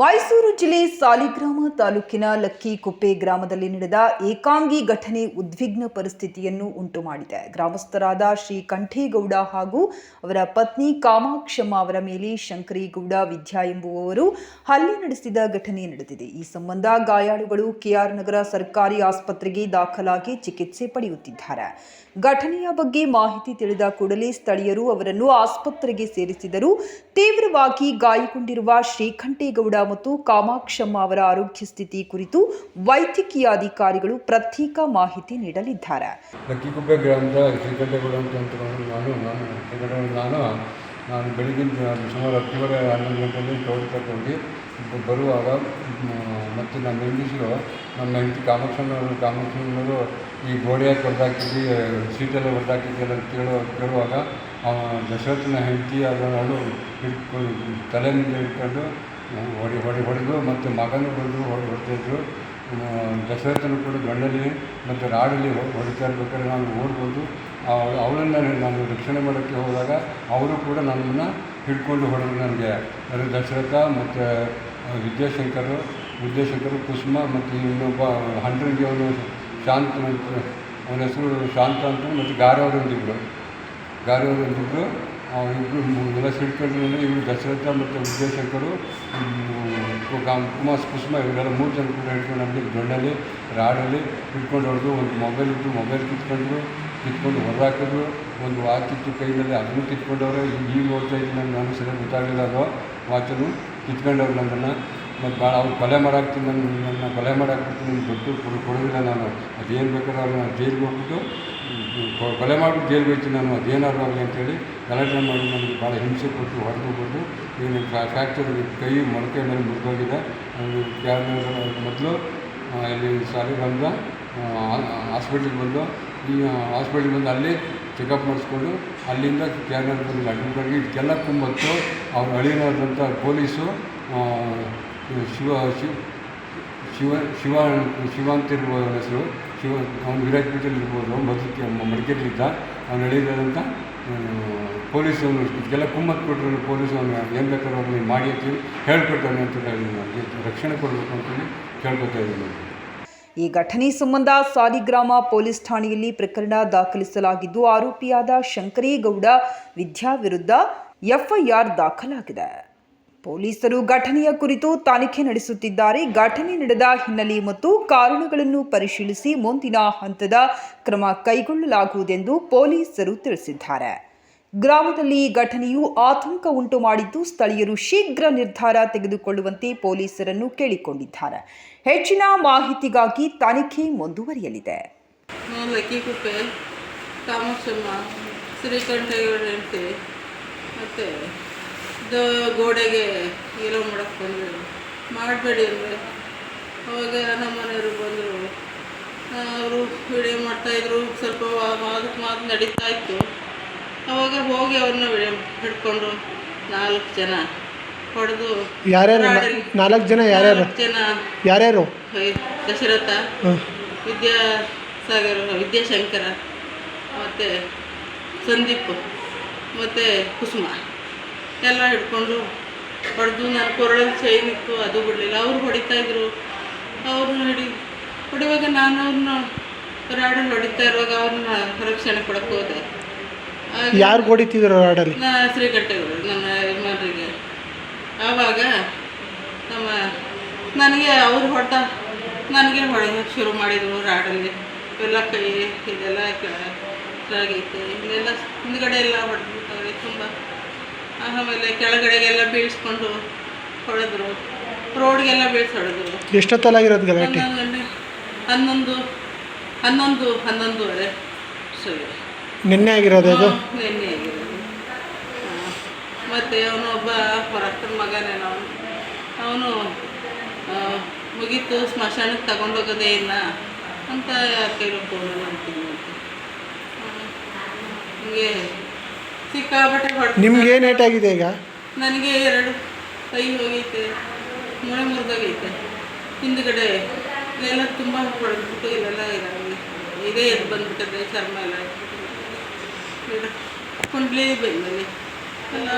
ಮೈಸೂರು ಜಿಲ್ಲೆ ಸಾಲಿಗ್ರಾಮ ತಾಲೂಕಿನ ಲಕ್ಕಿಕುಪ್ಪೆ ಗ್ರಾಮದಲ್ಲಿ ನಡೆದ ಏಕಾಂಗಿ ಘಟನೆ ಉದ್ವಿಗ್ನ ಪರಿಸ್ಥಿತಿಯನ್ನು ಉಂಟು ಮಾಡಿದೆ. ಗ್ರಾಮಸ್ಥರಾದ ಶ್ರೀ ಕಂಠೇಗೌಡ ಹಾಗೂ ಅವರ ಪತ್ನಿ ಕಾಮಾಕ್ಷಮ್ಮ ಅವರ ಮೇಲೆ ಶಂಕರಿಗೌಡ ವಿದ್ಯಾ ಎಂಬುವವರು ಹಲ್ಲೆ ನಡೆಸಿದ ಘಟನೆ ನಡೆದಿದೆ. ಈ ಸಂಬಂಧ ಗಾಯಾಳುಗಳು ಕೆಆರ್ ನಗರ ಸರ್ಕಾರಿ ಆಸ್ಪತ್ರೆಗೆ ದಾಖಲಾಗಿ ಚಿಕಿತ್ಸೆ ಪಡೆಯುತ್ತಿದ್ದಾರೆ. ಘಟನೆಯ ಬಗ್ಗೆ ಮಾಹಿತಿ ತಿಳಿದ ಕೂಡಲೇ ಸ್ಥಳೀಯರು ಅವರನ್ನು ಆಸ್ಪತ್ರೆಗೆ ಸೇರಿಸಿದರು. ತೀವ್ರವಾಗಿ ಗಾಯಗೊಂಡಿರುವ ಶ್ರೀಕಂಠೇಗೌಡ ಮತ್ತು ಕಾಮಾಕ್ಷಮ್ಮ ಅವರ ಆರೋಗ್ಯ ಸ್ಥಿತಿ ಕುರಿತು ವೈದ್ಯಕೀಯ ಅಧಿಕಾರಿಗಳು ಪ್ರತ್ಯೇಕ ಮಾಹಿತಿ ನೀಡಲಿದ್ದಾರೆ. ಲಕ್ಕಿಗುಬ್ಬೆ ಗ್ರಾಮದ ಅಂತ ನಾನು ನಾನು ಬೆಳಿಗ್ಗೆ ಸುಮಾರು ಹತ್ತುವರೆ, ಹನ್ನೊಂದು ಗಂಟೆಯಲ್ಲಿ ತಗೊಂಡು ಬರುವಾಗ ಮತ್ತು ನಮ್ಮ ಹೆಂಗಸರು, ನಮ್ಮ ಹೆಂಡತಿ ಕಾಮಾಕ್ಷಣ್ಣವರು ಕಾಮಾಕ್ಷಣ್ಣವರು ಈ ಗೋಡೆಯ ಯಾಕೆ ಹೊಡೆದಾಕಿದ್ವಿ ಸೀಟೆಲ್ಲ ಹೊಡೆದಾಕಿದ್ಯಲ್ಲ ಅಂತ ಕೇಳೋ ಕೇಳುವಾಗ ದಶರಥನ ಹೆಂಡತಿ ಅದನ್ನು ತಲೆ ಮೇಲೆ ಹಿಡ್ಕೊಂಡು ಹೊಡಿ ಹೊಡೆ ಹೊಡೆದು ಮತ್ತು ಮಗನೂ ಬಂದು ಹೊಡೆ ಹೊಡ್ತಾಯಿದ್ರು ದಶರಥನು ಕೂಡ ಗಂಡಲ್ಲಿ ಮತ್ತು ರಾಡಲ್ಲಿ ಹೊಡಿತಾ ಇರ್ಬೇಕಾದ್ರೆ ನಾನು ಓಡ್ಬೋದು. ಅವಳನ್ನು ನಾನು ರಕ್ಷಣೆ ಮಾಡೋಕ್ಕೆ ಹೋದಾಗ ಅವರು ಕೂಡ ನನ್ನನ್ನು ಹಿಡ್ಕೊಂಡು ಹೊಡೆದು ನನಗೆ. ಅದು ದಶರಥ ಮತ್ತು ವಿದ್ಯಾಶಂಕರು ವಿದ್ಯಾಶಂಕರು ಕುಸುಮ ಮತ್ತು ಇನ್ನೊಬ್ಬ ಹಂಡ್ರಿಗೆ ಅವನು ಶಾಂತ ಅವನ ಹೆಸರು ಶಾಂತ ಅಂತ ಮತ್ತು ಗಾರವರು ಅಂತಿದ್ರು ಗಾರವರು ಅಂತಿದ್ರು ಇಬ್ಬರು ಎಲ್ಲ ಸಿಡ್ಕೊಂಡ್ರು ಇವರು ದಶರಥ ಮತ್ತು ವಿದ್ಯಾಶಂಕರು ಕುಮಾರ್ ಕುಸುಮ ಇವರೆಲ್ಲ ಮೂರು ಜನ ಕೂಡ ಹಿಡ್ಕೊಂಡು ನಮಗೆ ದೊಡ್ಡಲ್ಲಿ ರಾಡಲ್ಲಿ ಹಿಡ್ಕೊಂಡು ಹೊಡೆದು ಒಂದು ಮೊಬೈಲ್ ಇತ್ತು ಮೊಬೈಲ್ ಕಿತ್ಕೊಂಡ್ರು, ಕಿತ್ಕೊಂಡು ಹೊರಹಾಕಿದ್ರು, ಒಂದು ವಾಚಿತ್ತು ಕೈಯಲ್ಲಿ ಅದನ್ನು ಕಿತ್ಕೊಂಡವ್ರೆ. ಈಗ ಓದ್ತಾ ಇದ್ದೀನಿ ನನಗೆ ನಾನು ಸರಿಯಾಗಿ ಗೊತ್ತಾಗಲಿಲ್ಲ ಅದು ವಾಚನ್ನು ಕಿತ್ಕೊಂಡವ್ರು ನನ್ನನ್ನು ಮತ್ತು ಭಾಳ ಅವ್ರು ಕೊಲೆ ಮಾಡಾಕ್ತೀನಿ ನನ್ನ ನನ್ನ ಕೊಲೆ ಮಾಡಾಕ್ಬಿಡ್ತೀನಿ ಕೊಡು ಕೊಡೋದಿಲ್ಲ ನಾನು. ಅದೇನು ಬೇಕಾದ್ರೆ ಅವ್ರನ್ನ ಜೈಲಿಗೆ ಹೋಗ್ಬಿಟ್ಟು ಕೊಲೆ ಮಾಡಿಬಿಟ್ಟು ಜೈಲು ಹೋಗ್ತೀನಿ ನಾನು, ಅದೇನಾದ್ರು ಆಗಲಿ ಅಂತೇಳಿ ಗಲಾಟೆ ಮಾಡಿ ನನಗೆ ಭಾಳ ಹಿಂಸೆ ಕೊಟ್ಟು ಹೊಡೆದು ಕೊಟ್ಟು ಈಗ ಫ್ರ್ಯಾಕ್ಚರ್ ಕೈ, ಮೊಳಕೆ ಮೇಲೆ ಮುರಿದೋಗಿದೆ. ಮೊದಲು ಇಲ್ಲಿ ಸಾಲಿಗ್ರಾಮದ ಹಾಸ್ಪಿಟ್ಲಿಗೆ ಬಂದು ಈ ಹಾಸ್ಪಿಟ್ಲಿಗೆ ಬಂದು ಅಲ್ಲಿ ಚೆಕಪ್ ಮಾಡಿಸ್ಕೊಂಡು ಅಲ್ಲಿಂದ ಕ್ಯಾನರ್ ಬಂದು ಅಡ್ಮಿಟ್ ಆಗಿ ಇದಕ್ಕೆಲ್ಲ ಕುಂಬತ್ತು. ಅವ್ರ ಅಳಿನಾದಂಥ ಪೊಲೀಸು ಶಿವ ಶಿವ ಶಿವ ಶಿವ ಶಿವ ಅಂತ ಹೆಸರು. ಶಿವ ಅವನು ವಿರಾಜಪೇಟೆಯಲ್ಲಿ ಇರ್ಬೋದು ಮೊದಲಿಗೆ ಮಡಿಕೇರಿಲಿದ್ದ ಅವ್ನು ಹೇಳಿದಂಥ ಪೊಲೀಸ್ ಅವನು ಇದಕ್ಕೆಲ್ಲ ಕುಮ್ಮತ್ತು ಕೊಟ್ಟರು ಪೊಲೀಸ್ ಅವನು, ಏನು ಬೇಕಾದ್ರೂ ನೀವು ಮಾಡಿ ಅಂತೇಳಿ ಹೇಳ್ಕೊಡ್ತಾನೆ ಅಂತ ರಕ್ಷಣೆ ಕೊಡಬೇಕು ಅಂತೇಳಿ ಕೇಳ್ಕೊತಾ ಇದ್ದೀನಿ ಈ ಘಟನೆ ಸಂಬಂಧ ಸಾಲಿಗ್ರಾಮ ಪೊಲೀಸ್ ಠಾಣೆಯಲ್ಲಿ ಪ್ರಕರಣ ದಾಖಲಿಸಲಾಗಿದ್ದು, ಆರೋಪಿಯಾದ ಶಂಕರೇಗೌಡ ವಿದ್ಯಾ ವಿರುದ್ಧ ಎಫ್ಐಆರ್ ದಾಖಲಾಗಿದೆ. ಪೊಲೀಸರು ಘಟನೆಯ ಕುರಿತು ತನಿಖೆ ನಡೆಸುತ್ತಿದ್ದಾರೆ. ಘಟನೆ ನಡೆದ ಹಿನ್ನೆಲೆ ಮತ್ತು ಕಾರಣಗಳನ್ನು ಪರಿಶೀಲಿಸಿ ಮುಂದಿನ ಹಂತದ ಕ್ರಮ ಕೈಗೊಳ್ಳಲಾಗುವುದೆಂದು ಪೊಲೀಸರು ತಿಳಿಸಿದ್ದಾರೆ. ಗ್ರಾಮದಲ್ಲಿ ಘಟನೆಯು ಆತಂಕ ಉಂಟು ಮಾಡಿದ್ದು ಸ್ಥಳೀಯರು ಶೀಘ್ರ ನಿರ್ಧಾರ ತೆಗೆದುಕೊಳ್ಳುವಂತೆ ಪೊಲೀಸರನ್ನು ಕೇಳಿಕೊಂಡಿದ್ದಾರೆ. ಹೆಚ್ಚಿನ ಮಾಹಿತಿಗಾಗಿ ತನಿಖೆ ಮುಂದುವರಿಯಲಿದೆ. ಶ್ರೀಕಂಠೇಗೌಡ ಗೋಡೆಗೆ ಏನೋ ಮಾಡಕ್ಕೆ ಬಂದರು. ಮಾಡಬೇಡಿ ಅಂದರೆ. ಅವಾಗ ನಮ್ಮ ಮನೆಯವರು ಬಂದರು ಅವರು ವಿಡಿಯೋ ಮಾಡ್ತಾಯಿದ್ರು ಸ್ವಲ್ಪ ಮಾತು ಮಾತು ನಡೀತಾ ಇತ್ತು. ಅವಾಗ ಹೋಗಿ ಅವ್ರನ್ನ ವಿಡಿಯೋ ಹಿಡ್ಕೊಂಡು ನಾಲ್ಕು ಜನ ಹೊಡೆದು ಯಾರ್ಯಾರು? ನಾಲ್ಕು ಜನ ಯಾರ್ಯಾರು? ಜನ ಯಾರ್ಯಾರು? ದಶರಥ ವಿದ್ಯಾಸಾಗರ ವಿದ್ಯಾಶಂಕರ ಮತ್ತು ಸಂದೀಪ್ ಮತ್ತು ಕುಸುಮ. ಎಲ್ಲ ಹಿಡ್ಕೊಂಡು ಹೊಡೆದು ನನ್ನ ಕೊರಳಲ್ಲಿ ಚೈನ್ ಇತ್ತು ಅದು ಬಿಡಲಿಲ್ಲ. ಅವ್ರು ಹೊಡಿತಾಯಿದ್ರು ಅವ್ರನ್ನ ಹಿಡಿ ಹೊಡೆಯುವಾಗ ನಾನು ಅವ್ರನ್ನ ರಾಡಲ್ಲಿ ಹೊಡಿತಾ ಇರುವಾಗ ಅವ್ರನ್ನ ರಕ್ಷಣೆ ಕೊಡಕ್ಕೆ ಹೋದೆ. ಯಾರು ಹೊಡಿತಿದ್ರು ರಾಡಲ್ಲಿ ನಾ ಶ್ರೀಕಂಠೇಗೌಡ ನಮ್ಮ ಯಜಮಾನರಿಗೆ. ಆವಾಗ ನಮ್ಮ ನನಗೆ ಅವ್ರು ಹೊಡೆದ ನನಗೆ ಹೊಡೆಯೋಕ್ಕೆ ಶುರು ಮಾಡಿದರು ರಾಡಲ್ಲಿ ಎಲ್ಲ ಕೈ ಇದೆಲ್ಲ ಕೆಳಗೈತೆ ಇಲ್ಲೆಲ್ಲ ಹಿಂದ್ಗಡೆ ಎಲ್ಲ ಹೊಡೆದಿರ್ತಾರೆ ತುಂಬ ಆಮೇಲೆ ಕೆಳಗಡೆಗೆಲ್ಲ ಬೀಳ್ಸ್ಕೊಂಡು ಹೊಡೆದ್ರು. ರೋಡ್ಗೆಲ್ಲ ಬೀಳ್ಸಿ ಹೊಡೆದ್ರು ಎಷ್ಟೊತ್ತಲಾಗಿರೋದು ಗಲಾಟೆ? ಹನ್ನೊಂದು ಹನ್ನೊಂದು ಹನ್ನೊಂದು ಹನ್ನೊಂದುವರೆ ಸರಿ ನಿನ್ನೆ ಆಗಿರೋದು ಅದು? ನಿನ್ನೆ ಆಗಿರೋದು. ಮತ್ತು ಮತ್ತೆ ಅವನು ಒಬ್ಬ ಹೊರಕ್ಕನ ಮಗನೇನೋ ಅವನು ಅವನು ಮುಗೀತು ಸ್ಮಶಾನಕ್ಕೆ ತಗೊಂಡೋಗೋದೇ ಇಲ್ಲ ಅಂತ ಕೈಲೂ ಕೊಡೋಣ ಅಂತೀನಿ ಅಂತ. ಹಿಂಗೆ ಸಿಕ್ಕಾಪಟ್ಟೆ ಹೊಡೆದು ನಿಮ್ಗೆ ಏನು ಏಟಾಗಿದೆ ಈಗ? ನನಗೆ ಎರಡು ಕೈ ಹೋಗೈತೆ ಮೂಳೆ ಮುರಿದೋಗೈತೆ. ಹಿಂದ್ಗಡೆ ಇಲ್ಲೆಲ್ಲ ತುಂಬ ಹೊಡೆದ್ಬಿಟ್ಟು ಇಲ್ಲೆಲ್ಲ ಇದೇ ಎದ್ದು ಬಂದ್ಬಿಟ್ಟದೆ ಚರ್ಮ ಎಲ್ಲ. ಕುಂಡ್ಲಿ ಬಂದಲ್ಲಿ ಎಲ್ಲ